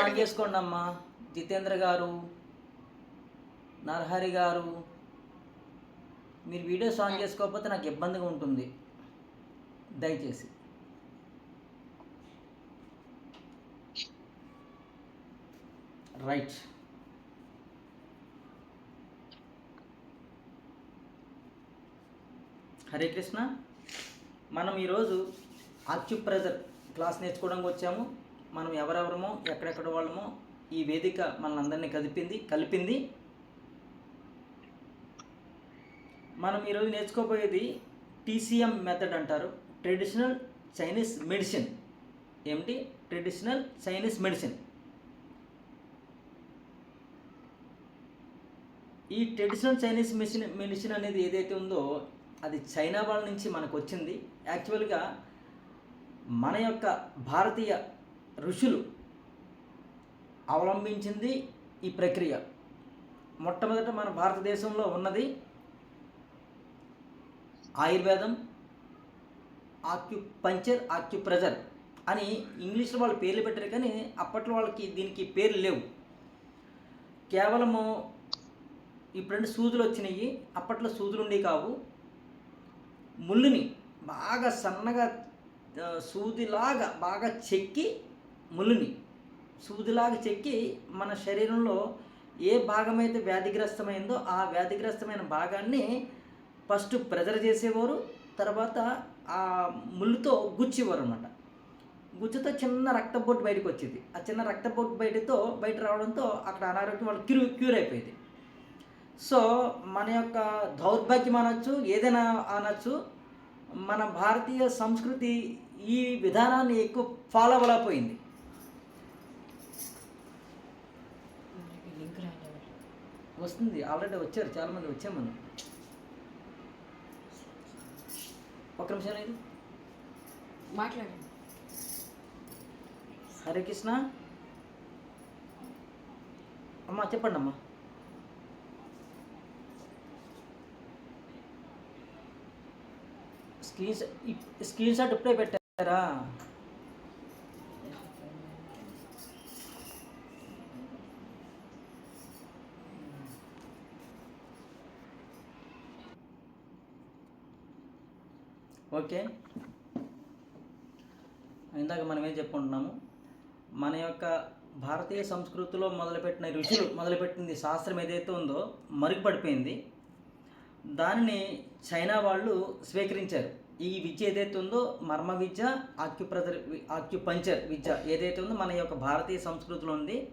On చేసుకోండి అమ్మా జితేంద్ర గారు నరహరి గారు మీరు వీడియోస్ ఆన్ చేసుకోకపోతే నాకు ఇబ్బందిగా ఉంటుంది. దయచేసి. రైట్. హరే కృష్ణ. మనం ఈరోజు ఆక్యుప్రెజర్ క్లాస్ నేర్చుకోవడానికి వచ్చాము. మనం ఎవరెవరమో ఎక్కడెక్కడ వాళ్ళమో ఈ వేదిక మనల్ని అందరినీ కలిపింది. కలిపింది మనం ఈరోజు నేర్చుకోబోయేది టీసీఎం మెథడ్ అంటారు. ట్రెడిషనల్ చైనీస్ మెడిసిన్ ఏమిటి? ట్రెడిషనల్ చైనీస్ మెడిసిన్ ఈ ట్రెడిషనల్ చైనీస్ మెషిన్ మెడిసిన్ అనేది ఏదైతే ఉందో అది చైనా వాళ్ళ నుంచి మనకు వచ్చింది యాక్చువల్గా మన యొక్క భారతీయ ఋషులు అవలంబించింది ఈ ప్రక్రియ. మొట్టమొదట మన భారతదేశంలో ఉన్నది ఆయుర్వేదం ఆక్యుపంచర్ ఆక్యుప్రెజర్ అని ఇంగ్లీష్లో వాళ్ళు పేర్లు పెట్టారు కానీ అప్పట్లో వాళ్ళకి దీనికి పేర్లు లేవు. కేవలము ఇప్పుడంటే సూదులు వచ్చినాయి. అప్పట్లో సూదులు ఉండేవి కావు. ముళ్ళుని బాగా సన్నగా సూదిలాగా బాగా చెక్కి ములుని సూదిలాగా చెక్కి మన శరీరంలో ఏ భాగమైతే వ్యాధిగ్రస్తమైందో ఆ వ్యాధిగ్రస్తమైన భాగాన్ని ఫస్ట్ ప్రెజర్ చేసేవారు తర్వాత ఆ ముళ్ళుతో గుచ్చేవారు అనమాట గుచ్చుతో చిన్న రక్తపోటు బయటకు వచ్చేది ఆ చిన్న రక్తపోటు బయటతో బయట రావడంతో అక్కడ అనారోగ్యం వాళ్ళు క్యూర్ క్యూర్ అయిపోయేది. సో మన యొక్క దౌర్భాగ్యం అనొచ్చు ఏదైనా అనొచ్చు మన భారతీయ సంస్కృతి ఈ విధానాన్ని ఎక్కువ ఫాలో అవ్వలేకపోయింది లింక్ రాలేదు వస్తుంది. ఆల్రెడీ వచ్చారు. చాలామంది వచ్చాం మనం. ఒక్క నిమిషం ఇది మాట్లాడండి. హరే కృష్ణ. అమ్మా చెప్పండి అమ్మా. స్క్రీన్ స్క్రీన్ షాట్ ఇప్పుడే పెట్టారా? ఓకే. ఇందాక మనం ఏం చెప్పుకుంటున్నాము? మన యొక్క భారతీయ సంస్కృతిలో మొదలుపెట్టిన రుచులు మొదలుపెట్టింది శాస్త్రం ఏదైతే ఉందో మరుగుపడిపోయింది. దానిని చైనా వాళ్ళు స్వీకరించారు. ఈ విద్య ఏదైతే ఉందో మర్మ విద్య ఆక్యుప్రదర్ ఆక్యుపంచర్ విద్య ఏదైతే ఉందో మన యొక్క భారతీయ సంస్కృతిలో ఉంది.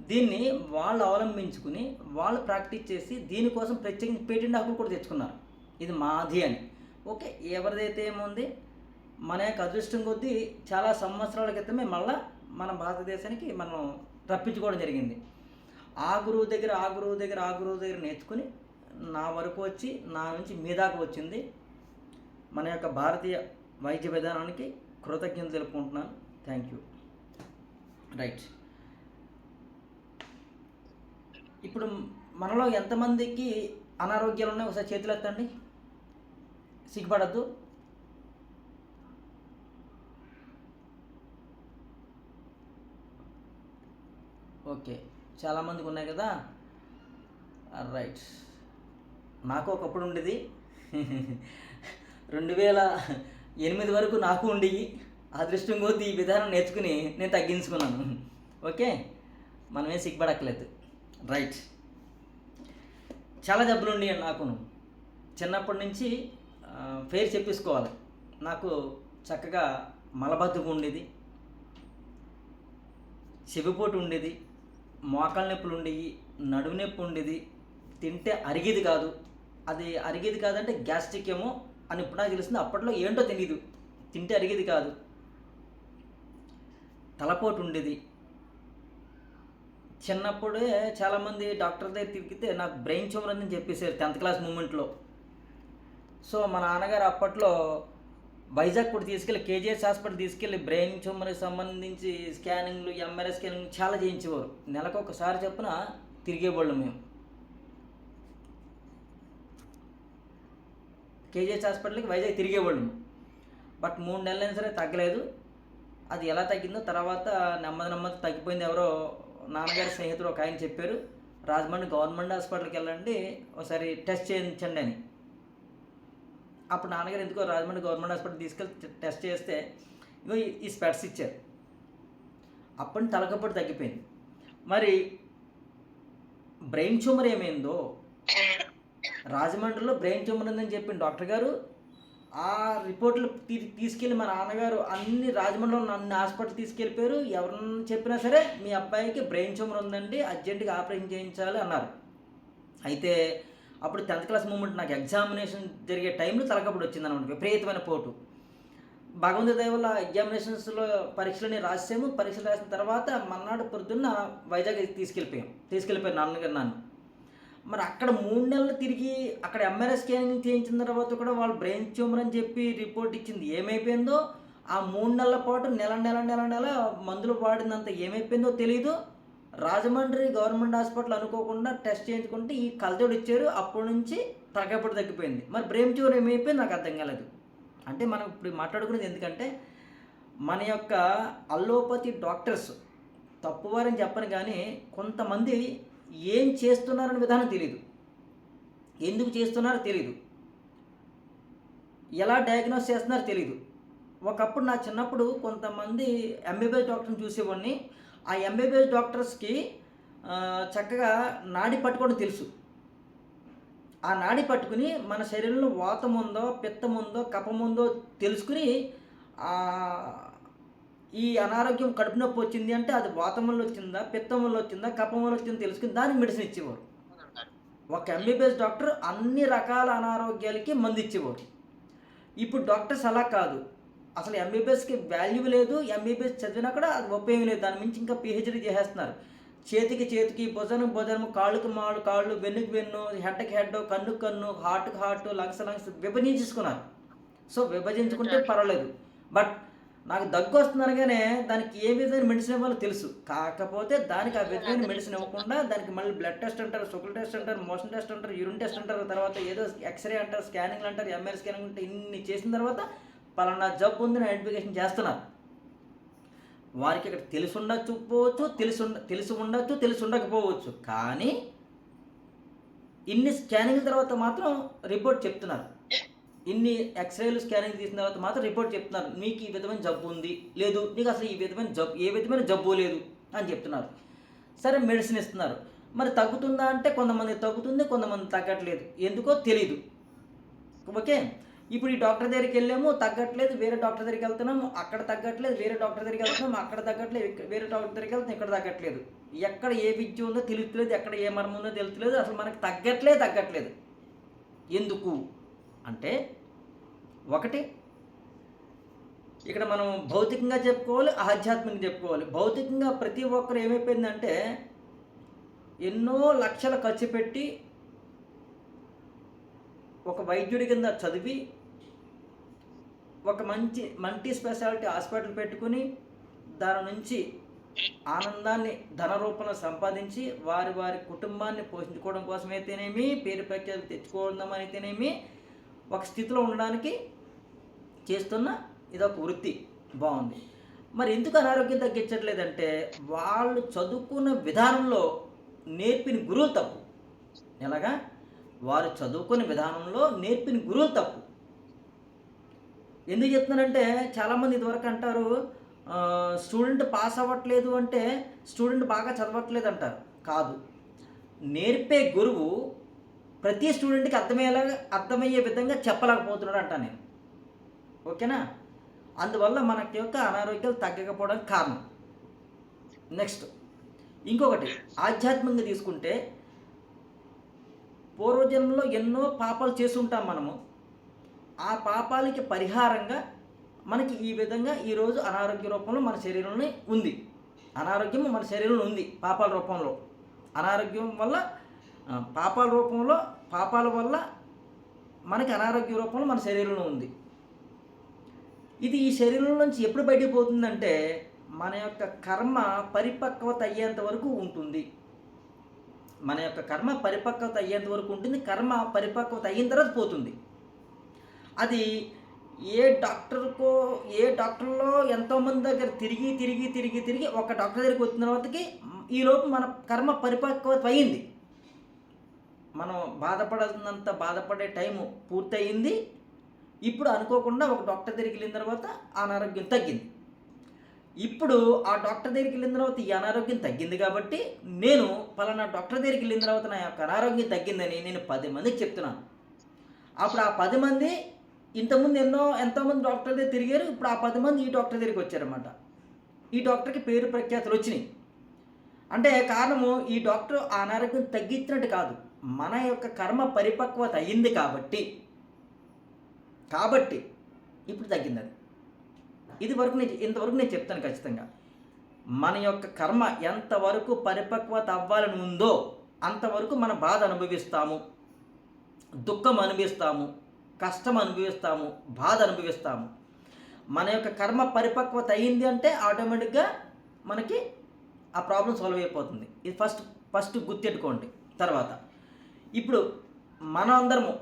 దీన్ని వాళ్ళు అవలంబించుకుని వాళ్ళు ప్రాక్టీస్ చేసి దీనికోసం ప్రత్యేకించి పేటెంట్ హక్కులు కూడా తెచ్చుకున్నారు. ఇది మాది అని. ఓకే ఎవరిదైతే ఏముంది? మన యొక్క అదృష్టం కొద్దీ చాలా సంవత్సరాల క్రితమే మళ్ళా మన భారతదేశానికి మనం రప్పించుకోవడం జరిగింది. ఆ గురువు దగ్గర ఆ గురువు దగ్గర ఆ గురువు దగ్గర నేర్చుకుని నా వరకు వచ్చి నా నుంచి మీ దాకా వచ్చింది. మన యొక్క భారతీయ వైద్య విధానానికి కృతజ్ఞత తెలుపుకుంటున్నాను. థ్యాంక్ యూ రైట్ ఇప్పుడు మనలో ఎంతమందికి అనారోగ్యాలు ఉన్నాయి ఒకసారి చేతులు ఎత్తండి సిగ్గుపడద్దు. ఓకే చాలామందికి ఉన్నాయి కదా? రైట్ నాకు ఒకప్పుడు ఉండేది. రెండు వేల ఎనిమిది వరకు నాకు ఉండేవి అదృష్టం కొద్దీ ఈ విధానం నేర్చుకుని నేను తగ్గించుకున్నాను. ఓకే? మనమే సిగ్గుపడక్కలేదు రైట్ చాలా జబ్బులు ఉండేవి నాకును. చిన్నప్పటి నుంచి ఫేర్ పేరు చెప్పేసుకోవాలి. నాకు చక్కగా మలబద్ధకం ఉండేది. చెవిపోటు ఉండేది. మోకాళ్ళ నొప్పులు ఉండేవి. నడుము నొప్పి ఉండేది. తింటే అరిగేది కాదు. అది అరిగేది కాదంటే గ్యాస్ట్రిక్ ఏమో అని ఇప్పుడు నాకు తెలిసింది అప్పట్లో ఏంటో తెలియదు తింటే అరిగేది కాదు. తలపోటు ఉండేది. చిన్నప్పుడే చాలామంది డాక్టర్ దగ్గర తిరిగితే నాకు బ్రెయిన్ ట్యూమర్ అని చెప్పేశారు టెన్త్ క్లాస్ మూమెంట్లో. సో మా నాన్నగారు అప్పట్లో వైజాగ్ కూడా తీసుకెళ్ళి కేజీఎస్ హాస్పిటల్ తీసుకెళ్ళి బ్రెయిన్ ట్యూమర్కి సంబంధించి స్కానింగ్లు ఎంఆర్ఐ స్కానింగ్ చాలా చేయించేవారు. నెలకు ఒకసారి చొప్పున తిరిగేవాళ్ళం మేము. కేజీఎస్ హాస్పిటల్కి వైజాగ్ తిరిగేవాళ్ళం. బట్ మూడు నెలలైనా సరే తగ్గలేదు. అది ఎలా తగ్గిందో తర్వాత నెమ్మది నెమ్మది తగ్గిపోయింది ఎవరో నాన్నగారి స్నేహితుడు ఒక ఆయన చెప్పారు. రాజమండ్రి గవర్నమెంట్ హాస్పిటల్కి వెళ్ళండి ఒకసారి టెస్ట్ చేయించండి అని. అప్పుడు నాన్నగారు ఎందుకో రాజమండ్రి గవర్నమెంట్ హాస్పిటల్ తీసుకెళ్ళి టెస్ట్ చేస్తే ఇగో ఈ- స్పెట్స్ ఇచ్చారు. అప్పటి తలకప్పుడు తగ్గిపోయింది. మరి బ్రెయిన్ ట్యూమర్ ఏమైందో రాజమండ్రిలో బ్రెయిన్ ట్యూమర్ ఉందని చెప్పింది డాక్టర్ గారు ఆ రిపోర్ట్లు తీ తీసుకెళ్ళి మా నాన్నగారు అన్ని రాజమండ్రిలో అన్ని హాస్పిటల్ తీసుకెళ్ళిపోయారు. ఎవరన్నా చెప్పినా సరే మీ అబ్బాయికి బ్రెయిన్ ట్యూమర్ ఉందండి అర్జెంటుగా ఆపరేషన్ చేయించాలి అన్నారు. అయితే అప్పుడు టెన్త్ క్లాస్ మూమెంట్ నాకు ఎగ్జామినేషన్ జరిగే టైంలో తలకప్పుడు వచ్చింది అనమాట విపరీతమైన పోటు. భగవంత దయ వల్ల ఎగ్జామినేషన్స్లో పరీక్షలని రాసాము పరీక్షలు రాసిన తర్వాత మన్నాడు పొద్దున్న వైజాగ్ తీసుకెళ్ళిపోయాం తీసుకెళ్ళిపోయాను నాన్నగారు నన్ను. మరి అక్కడ మూడు నెలలు తిరిగి అక్కడ ఎంఆర్ఐ స్కానింగ్ చేయించిన తర్వాత కూడా వాళ్ళు బ్రెయిన్ ట్యూమర్ అని చెప్పి రిపోర్ట్ ఇచ్చింది. ఏమైపోయిందో ఆ మూడు నెలల పాటు నెల నెల నెల నెల మందులు వాడినంత ఏమైపోయిందో తెలియదు రాజమండ్రి గవర్నమెంట్ హాస్పిటల్ అనుకోకుండా టెస్ట్ చేయించుకుంటే ఈ కలతోడు ఇచ్చారు. అప్పటి నుంచి తగ్గపడి తగ్గిపోయింది. మరి బ్రెయిన్ ట్యూమర్ ఏమైపోయింది? నాకు అర్థం కాలేదు. అంటే మనం ఇప్పుడు మాట్లాడుకునేది ఎందుకంటే మన యొక్క అల్లోపతి డాక్టర్స్ తప్పువారని చెప్పను కానీ కొంతమంది ఏం చేస్తున్నారనే విధానం తెలియదు ఎందుకు చేస్తున్నారో తెలియదు ఎలా డయాగ్నోస్ చేస్తున్నారో తెలియదు ఒకప్పుడు నా చిన్నప్పుడు కొంతమంది ఎంబీబీఎస్ డాక్టర్ని చూసేవాడిని. ఆ ఎంబీబీఎస్ డాక్టర్స్కి చక్కగా నాడి పట్టుకోవడం తెలుసు. ఆ నాడి పట్టుకుని మన శరీరంలో వాతం ఉందో పిత్తం ఉందో కపం ఉందో తెలుసుకుని ఈ అనారోగ్యం కడుపు నొప్పి వచ్చింది అంటే అది వాతం వల్ల వచ్చిందా పిత్తం వల్ల వచ్చిందా కపంలో వల్ల తెలుసుకుని దానికి మెడిసిన్ ఇచ్చేవారు. ఒక ఎంబీబీఎస్ డాక్టర్ అన్ని రకాల అనారోగ్యాలకి మందు ఇచ్చేవారు. ఇప్పుడు డాక్టర్స్ అలా కాదు. అసలు ఎంబీబీఎస్కి వాల్యూ లేదు ఎంబీబీఎస్ చదివినా కూడా అది ఉపయోగం లేదు. దాని మించి ఇంకా పిహెచ్డీ చేసేస్తున్నారు. చేతికి చేతికి భుజనం భుజనం కాళ్ళకి మాళ్ళు కాళ్ళు వెన్నుకి వెన్ను హెడ్కి హెడ్ కన్ను కన్ను హార్ట్కి హార్ట్ లంగ్స్ లంగ్స్ విభజించుకున్నారు సో విభజించుకుంటే పర్వాలేదు. బట్ నాకు దగ్గు వస్తుందనగానే దానికి ఏ విధమైన మెడిసిన్ ఇవ్వాలో తెలుసు. కాకపోతే దానికి ఆ విధమైన మెడిసిన్ ఇవ్వకుండా దానికి మళ్ళీ బ్లడ్ టెస్ట్ అంటారు షుగర్ టెస్ట్ అంటారు మోషన్ టెస్ట్ అంటారు యూరిన్ టెస్ట్ అంటారు తర్వాత ఏదో ఎక్స్రే అంటారు స్కానింగ్ అంటారు ఎంఆర్ స్కానింగ్ అంటే ఇన్ని చేసిన తర్వాత పలానా జబ్బు ఉందని ఐడెంటిఫికేషన్ చేస్తున్నారు వారికి ఇక్కడ తెలిసి ఉండకపోవచ్చు తెలిసి ఉండ తెలిసి ఉండొచ్చు తెలిసి ఉండకపోవచ్చు. కానీ ఇన్ని స్కానింగ్ తర్వాత మాత్రం రిపోర్ట్ చెప్తున్నారు. ఇన్ని ఎక్స్రేలు స్కానింగ్ తీసిన తర్వాత మాత్రం రిపోర్ట్ చెప్తున్నారు. మీకు ఈ విధమైన జబ్బు ఉంది లేదు నీకు అసలు ఈ విధమైన జబ్బు ఏ విధమైన జబ్బు లేదు అని చెప్తున్నారు. సరే మెడిసిన్ ఇస్తున్నారు. మరి తగ్గుతుందా అంటే కొంతమంది తగ్గుతుంది కొంతమంది తగ్గట్లేదు. ఎందుకో తెలీదు. ఓకే? ఇప్పుడు ఈ డాక్టర్ దగ్గరికి వెళ్ళాము తగ్గట్లేదు వేరే డాక్టర్ దగ్గరికి వెళ్తున్నాము అక్కడ తగ్గట్లేదు వేరే డాక్టర్ దగ్గరికి వెళ్తున్నాము అక్కడ తగ్గట్లేదు వేరే డాక్టర్ దగ్గరికి వెళ్తున్నాం ఇక్కడ తగ్గట్లేదు. ఎక్కడ ఏ విద్య ఉందో తెలుస్తలేదు ఎక్కడ ఏ మర్మం ఉందో తెలుస్తలేదు అసలు మనకి తగ్గట్లే తగ్గట్లేదు. ఎందుకు అంటే ఒకటి ఇక్కడ మనం భౌతికంగా చెప్పుకోవాలి ఆధ్యాత్మికంగా చెప్పుకోవాలి. భౌతికంగా ప్రతి ఒక్కరు ఏమైపోయిందంటే ఎన్నో లక్షలు ఖర్చు పెట్టి ఒక వైద్యుడి కింద చదివి ఒక మంచి మల్టీ స్పెషాలిటీ హాస్పిటల్ పెట్టుకుని దాని నుంచి ఆనందాన్ని ధన రూపంలో సంపాదించి వారి వారి కుటుంబాన్ని పోషించుకోవడం కోసం అయితేనేమి పేరు ప్రఖ్యాతులు తెచ్చుకోవడం అయితేనేమి ఒక స్థితిలో ఉండడానికి చేస్తున్న ఇదొక వృత్తి. బాగుంది. మరి ఎందుకు అనారోగ్యం తగ్గించట్లేదంటే వాళ్ళు చదువుకున్న విధానంలో నేర్పిన గురువులు తప్పు. ఎలాగా? వారు చదువుకునే విధానంలో నేర్పిన గురువులు తప్పు. ఎందుకు చెప్తున్నారంటే చాలామంది ఇదివరకు అంటారు స్టూడెంట్ పాస్ అవ్వట్లేదు అంటే స్టూడెంట్ బాగా చదవట్లేదు అంటారు. కాదు. నేర్పే గురువు ప్రతి స్టూడెంట్కి అర్థమయ్యేలా అర్థమయ్యే విధంగా చెప్పలేకపోతున్నాడు అంట నేను. ఓకేనా? అందువల్ల మనకి యొక్క అనారోగ్యాలు తగ్గకపోవడానికి కారణం. నెక్స్ట్ ఇంకొకటి ఆధ్యాత్మికంగా తీసుకుంటే పూర్వజన్మలో ఎన్నో పాపాలు చేసుంటాం మనము. ఆ పాపాలకి పరిహారంగా మనకి ఈ విధంగా ఈరోజు అనారోగ్య రూపంలో మన శరీరంలో ఉంది. అనారోగ్యం మన శరీరంలో ఉంది పాపాల రూపంలో. అనారోగ్యం వల్ల పాపాల రూపంలో పాపాల వల్ల మనకి అనారోగ్య రూపంలో మన శరీరంలో ఉంది. ఇది ఈ శరీరం నుంచి ఎప్పుడు బయటికి పోతుందంటే మన యొక్క కర్మ పరిపక్వత అయ్యేంత వరకు ఉంటుంది. మన యొక్క కర్మ పరిపక్వత అయ్యేంత వరకు ఉంటుంది. కర్మ పరిపక్వత అయిన తర్వాత పోతుంది. అది ఏ డాక్టర్కో ఏ డాక్టర్లో ఎంతోమంది దగ్గర తిరిగి తిరిగి తిరిగి తిరిగి ఒక డాక్టర్ దగ్గరికి వచ్చిన తర్వాతకి ఈలోపు మన కర్మ పరిపక్వత అయింది. మనం బాధపడాల్సినంత బాధపడే టైము పూర్తయింది. ఇప్పుడు అనుకోకుండా ఒక డాక్టర్ దగ్గరికి వెళ్ళిన తర్వాత అనారోగ్యం తగ్గింది. ఇప్పుడు ఆ డాక్టర్ దగ్గరికి వెళ్ళిన తర్వాత ఈ అనారోగ్యం తగ్గింది కాబట్టి నేను పలానా డాక్టర్ దగ్గరికి వెళ్ళిన తర్వాత నా యొక్క అనారోగ్యం తగ్గిందని నేను పది మందికి చెప్తున్నాను. అప్పుడు ఆ పది మంది ఇంతకుముందు ఎన్నో ఎంతోమంది డాక్టర్ దగ్గర తిరిగారు ఇప్పుడు ఆ పది మంది ఈ డాక్టర్ దగ్గరికి వచ్చారన్నమాట. ఈ డాక్టర్కి పేరు ప్రఖ్యాతులు వచ్చినాయి. అంటే కారణము ఈ డాక్టర్ ఆ అనారోగ్యం తగ్గించినట్టు కాదు మన యొక్క కర్మ పరిపక్వత అయ్యింది కాబట్టి. కాబట్టి ఇప్పుడు తగ్గింది అది ఇది వరకు నేను ఇంతవరకు నేను చెప్తాను ఖచ్చితంగా. మన యొక్క కర్మ ఎంతవరకు పరిపక్వత అవ్వాలని ఉందో అంతవరకు మన బాధ అనుభవిస్తాము దుఃఖం అనుభవిస్తాము కష్టం అనుభవిస్తాము బాధ అనుభవిస్తాము. మన యొక్క కర్మ పరిపక్వత అయింది అంటే ఆటోమేటిక్గా మనకి ఆ ప్రాబ్లం సాల్వ్ అయిపోతుంది. ఇది ఫస్ట్ ఫస్ట్ గుర్తెట్టుకోండి. తర్వాత ఇప్పుడు మనం అందరము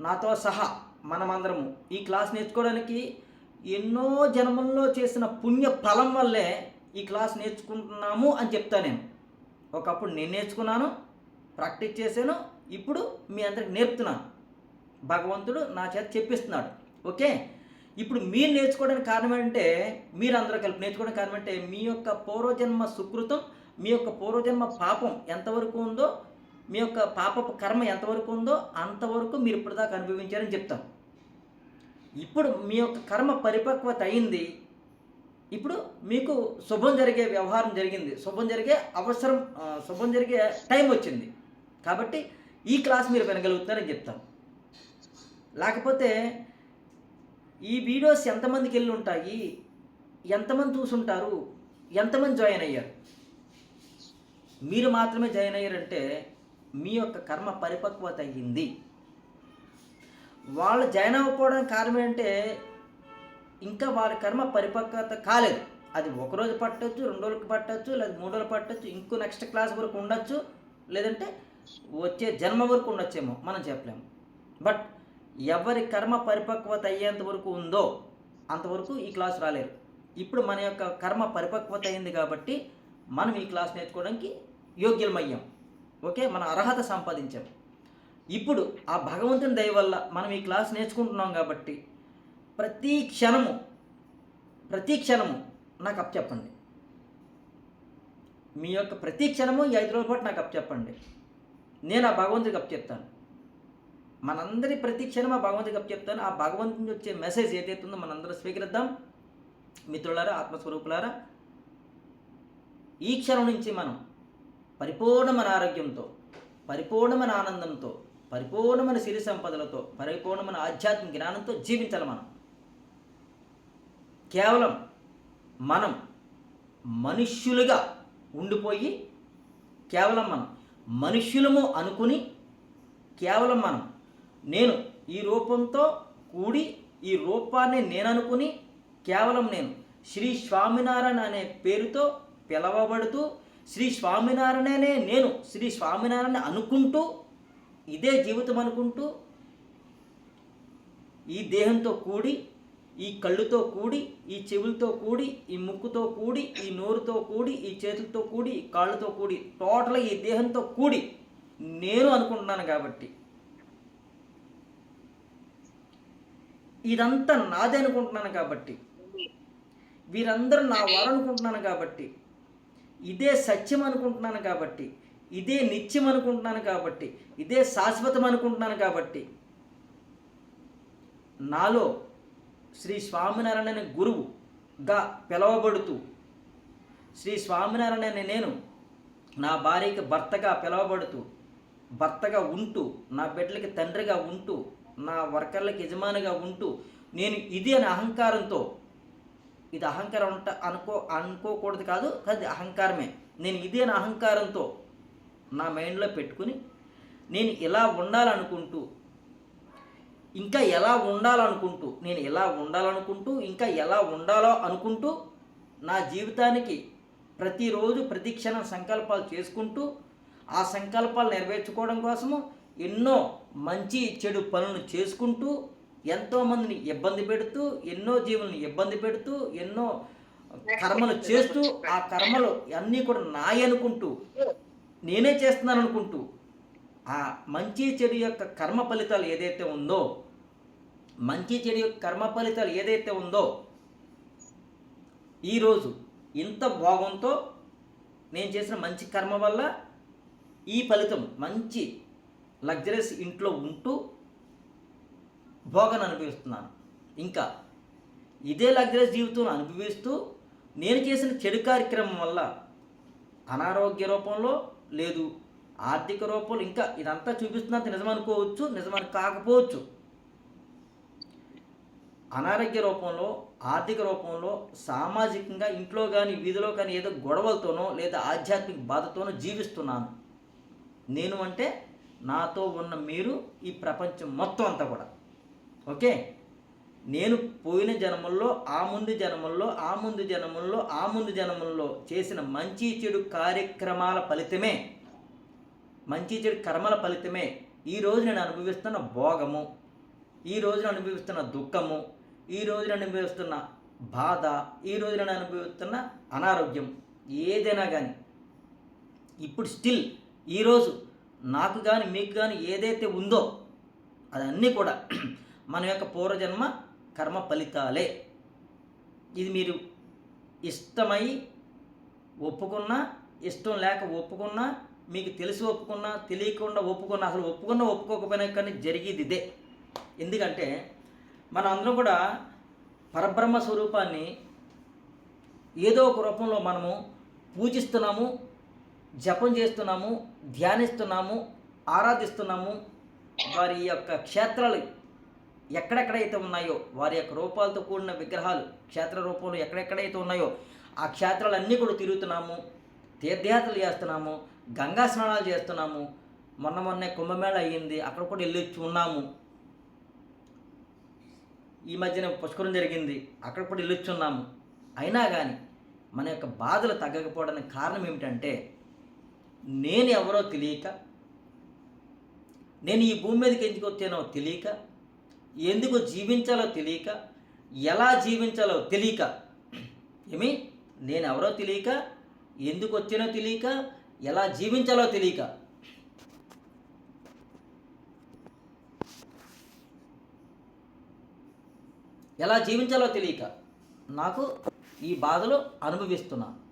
నాతో సహా మనమందరము ఈ క్లాస్ నేర్చుకోవడానికి ఎన్నో జన్మల్లో చేసిన పుణ్య ఫలం వల్లే ఈ క్లాస్ నేర్చుకుంటున్నాము అని చెప్తా నేను. ఒకప్పుడు నేను నేర్చుకున్నాను ప్రాక్టీస్ చేశాను ఇప్పుడు మీ అందరికి నేర్పుతున్నాను. భగవంతుడు నా చేత చెప్పిస్తున్నాడు. ఓకే? ఇప్పుడు మీరు నేర్చుకోవడానికి కారణం ఏంటంటే మీరు కలిపి నేర్చుకోవడానికి కారణం అంటే మీ యొక్క పూర్వజన్మ సుకృతం మీ యొక్క పూర్వజన్మ పాపం ఎంతవరకు ఉందో మీ యొక్క పాపపు కర్మ ఎంతవరకు ఉందో అంతవరకు మీరు ఇప్పటిదాకా అనుభవించారని చెప్తాం ఇప్పుడు మీ యొక్క కర్మ పరిపక్వత అయింది. ఇప్పుడు మీకు శుభం జరిగే వ్యవహారం జరిగింది. శుభం జరిగే అవసరం శుభం జరిగే టైం వచ్చింది. కాబట్టి ఈ క్లాస్ మీరు వినగలుగుతున్నారని చెప్తాను లేకపోతే ఈ వీడియోస్ ఎంతమందికి వెళ్ళి ఉంటాయి? ఎంతమంది చూసుంటారు? ఎంతమంది జాయిన్ అయ్యారు? మీరు మాత్రమే జాయిన్ అయ్యారంటే మీ యొక్క కర్మ పరిపక్వత అయ్యింది వాళ్ళు జాయిన్ అవ్వకపోవడానికి కారణం ఏంటంటే ఇంకా వాళ్ళ కర్మ పరిపక్వత కాలేదు. అది ఒక రోజు పట్టొచ్చు రెండు రోజులకు పట్టొచ్చు లేదా మూడు రోజులు పట్టొచ్చు ఇంకో నెక్స్ట్ క్లాస్ వరకు ఉండొచ్చు లేదంటే వచ్చే జన్మ వరకు ఉండొచ్చేమో మనం చెప్పలేము. బట్ ఎవరి కర్మ పరిపక్వత అయ్యేంత వరకు ఉందో అంతవరకు ఈ క్లాస్ రాలేరు. ఇప్పుడు మన యొక్క కర్మ పరిపక్వత అయింది కాబట్టి మనం ఈ క్లాస్ నేర్చుకోవడానికి యోగ్యమయ్యాం. ఓకే? మన అర్హత సంపాదించాం. ఇప్పుడు ఆ భగవంతుని దయ వల్ల మనం ఈ క్లాస్ నేర్చుకుంటున్నాం కాబట్టి ప్రతి క్షణము ప్రతి క్షణము నాకు అప్ చెప్పండి. మీ యొక్క ప్రతి క్షణము ఈ ఐదు రోజుల పాటు నాకు అప్ చెప్పండి. నేను ఆ భగవంతుడికి అప్ చెప్తాను. మనందరి ప్రతి క్షణం ఆ భగవంతుడికి అప్ చెప్తాను. ఆ భగవంతుని వచ్చే మెసేజ్ ఏదైతే ఉందో మనందరం స్వీకరిద్దాం. మిత్రులారా ఆత్మస్వరూపులారా ఈ క్షణం నుంచి మనం పరిపూర్ణమైన ఆరోగ్యంతో పరిపూర్ణమైన ఆనందంతో పరిపూర్ణమైన సిరి సంపదలతో పరిపూర్ణమైన ఆధ్యాత్మిక జ్ఞానంతో జీవించాలి మనం. కేవలం మనం మనుష్యులుగా ఉండిపోయి కేవలం మనం మనుష్యులము అనుకుని కేవలం మనం. నేను ఈ రూపంతో కూడి ఈ రూపాన్ని నేను అనుకుని కేవలం నేను శ్రీ స్వామినారాయణ అనే పేరుతో పిలవబడుతూ శ్రీ స్వామినారాయణనే నేను శ్రీ స్వామినారాయణ అనుకుంటూ ఇదే జీవితం అనుకుంటూ ఈ దేహంతో కూడి ఈ కళ్ళుతో కూడి ఈ చెవులతో కూడి ఈ ముక్కుతో కూడి ఈ నోరుతో కూడి ఈ చేతులతో కూడి ఈ కాళ్ళతో కూడి టోటల్ ఈ దేహంతో కూడి నేను అనుకుంటున్నాను కాబట్టి. ఇదంతా నాదే అనుకుంటున్నాను కాబట్టి. వీరందరూ నా వారు అనుకుంటున్నాను కాబట్టి. ఇదే సత్యం అనుకుంటున్నాను కాబట్టి. ఇదే నిత్యం అనుకుంటున్నాను కాబట్టి ఇదే శాశ్వతం అనుకుంటున్నాను కాబట్టి నాలో శ్రీ స్వామినారాయణ అనే గురువుగా పిలవబడుతూ శ్రీ స్వామినారాయణ అనే నేను నా భార్యకి భర్తగా పిలవబడుతూ భర్తగా ఉంటూ నా బిడ్డలకి తండ్రిగా ఉంటూ నా వర్కర్లకి యజమానిగా ఉంటూ నేను ఇది అనే అహంకారంతో ఇది అహంకారం అంట అనుకో అనుకోకూడదు కాదు అది అహంకారమే. నేను ఇది అనే అహంకారంతో నా మైండ్లో పెట్టుకుని నేను ఇలా ఉండాలనుకుంటూ ఇంకా ఎలా ఉండాలనుకుంటూ నేను ఎలా ఉండాలనుకుంటూ ఇంకా ఎలా ఉండాలో అనుకుంటూ నా జీవితానికి ప్రతిరోజు ప్రతిక్షణ సంకల్పాలు చేసుకుంటూ ఆ సంకల్పాలు నెరవేర్చుకోవడం కోసము ఎన్నో మంచి చెడు పనులను చేసుకుంటూ ఎంతోమందిని ఇబ్బంది పెడుతూ ఎన్నో జీవుల్ని ఇబ్బంది పెడుతూ ఎన్నో కర్మలు చేస్తూ ఆ కర్మలు అన్నీ కూడా నాయనుకుంటూ నేనే చేస్తున్నాను అనుకుంటూ ఆ మంచి చెడు యొక్క కర్మ ఫలితాలు ఏదైతే ఉందో మంచి చెడు యొక్క కర్మ ఫలితాలు ఏదైతే ఉందో ఈరోజు ఇంత భోగంతో నేను చేసిన మంచి కర్మ వల్ల ఈ ఫలితం మంచి లగ్జరీస్ ఇంట్లో ఉంటూ భోగాన్ని అనుభవిస్తున్నాను. ఇంకా ఇదే లగ్జరీస్ జీవితం అనుభవిస్తూ నేను చేసిన చెడు కార్యక్రమం వల్ల అనారోగ్య రూపంలో లేదు. ఆర్థిక రూపంలో ఇంకా ఇదంతా చూపిస్తున్నంత నిజమనుకోవచ్చు నిజమని కాకపోవచ్చు. అనారోగ్య రూపంలో ఆర్థిక రూపంలో సామాజికంగా ఇంట్లో కానీ వీధిలో కానీ ఏదో గొడవలతోనో లేదా ఆధ్యాత్మిక బాధతోనో జీవిస్తున్నాను. నేను అంటే నాతో ఉన్న మీరు ఈ ప్రపంచం మొత్తం అంతా కూడా. ఓకే? నేను పోయిన జన్మల్లో ఆ ముందు జన్మల్లో ఆ ముందు జన్మల్లో ఆ ముందు జన్మల్లో చేసిన మంచి చెడు కార్యక్రమాల ఫలితమే. మంచి చెడు కర్మల ఫలితమే. ఈ రోజు నేను అనుభవిస్తున్న భోగము ఈ రోజు నేను అనుభవిస్తున్న దుఃఖము ఈ రోజు నేను అనుభవిస్తున్న బాధ ఈ రోజు నేను అనుభవిస్తున్న అనారోగ్యం ఏదైనా కానీ ఇప్పుడు స్టిల్ ఈరోజు నాకు కానీ మీకు కానీ ఏదైతే ఉందో అదన్నీ కూడా మన యొక్క పూర్వజన్మ కర్మ ఫలితాలే. ఇది మీరు ఇష్టమై ఒప్పుకున్నా ఇష్టం లేక ఒప్పుకున్నా మీకు తెలిసి ఒప్పుకున్నా తెలియకుండా ఒప్పుకున్నా అసలు ఒప్పుకున్నా ఒప్పుకోకపోయినా కానీ జరిగేది ఇదే. ఎందుకంటే మన అందరం కూడా పరబ్రహ్మ స్వరూపాన్ని ఏదో ఒక రూపంలో మనము పూజిస్తున్నాము జపం చేస్తున్నాము ధ్యానిస్తున్నాము ఆరాధిస్తున్నాము. వారి యొక్క క్షేత్రాలు ఎక్కడెక్కడైతే ఉన్నాయో వారి యొక్క రూపాలతో కూడిన విగ్రహాలు క్షేత్ర రూపంలో ఎక్కడెక్కడైతే ఉన్నాయో ఆ క్షేత్రాలన్నీ కూడా తిరుగుతున్నాము తీర్థయాత్రలు చేస్తున్నాము గంగా స్నానాలు చేస్తున్నాము. మొన్న మొన్నే కుంభమేళ అయ్యింది అక్కడ కూడా వెళ్ళి ఉన్నాము. ఈ మధ్యన పుష్కరం జరిగింది అక్కడ కూడా వెళ్ళొచ్చున్నాము అయినా కానీ మన యొక్క బాధలు తగ్గకపోవడానికి కారణం ఏమిటంటే నేను ఎవరో తెలియక నేను ఈ భూమి మీదకి ఎందుకు వచ్చానో తెలియక ఎందుకు జీవించాలో తెలియక ఎలా జీవించాలో తెలియక. ఏమి? నేను ఎవరో తెలియక ఎందుకు వచ్చానో తెలియక ఎలా జీవించాలో తెలియక. ఎలా జీవించాలో తెలియక. నాకు ఈ బాధలు అనుభవిస్తున్నాను